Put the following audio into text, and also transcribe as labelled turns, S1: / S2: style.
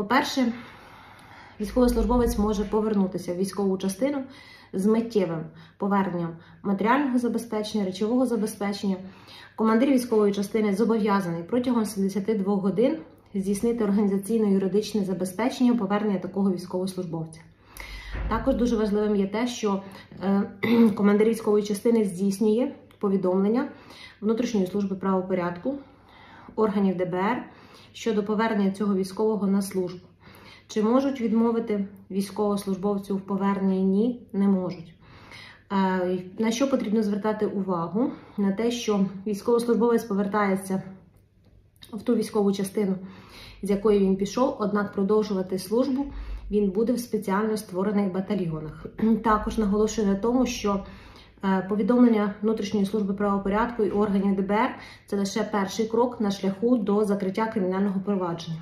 S1: По-перше, військовослужбовець може повернутися в військову частину з миттєвим поверненням матеріального забезпечення, речового забезпечення. Командир військової частини зобов'язаний протягом 72 годин здійснити організаційно-юридичне забезпечення повернення такого військовослужбовця. Також дуже важливим є те, що е, командир військової частини здійснює повідомлення внутрішньої служби правопорядку органів ДБР щодо повернення цього військового на службу. Чи можуть відмовити військовослужбовцю в поверненні? Ні, не можуть. Е, На що потрібно звертати увагу? На те, що військовослужбовець повертається в ту військову частину, з якої він пішов, однак продовжувати службу він буде в спеціально створених батальйонах. Також наголошую на тому, що повідомлення внутрішньої служби правопорядку і органів ДБР це лише перший крок на шляху до закриття кримінального провадження.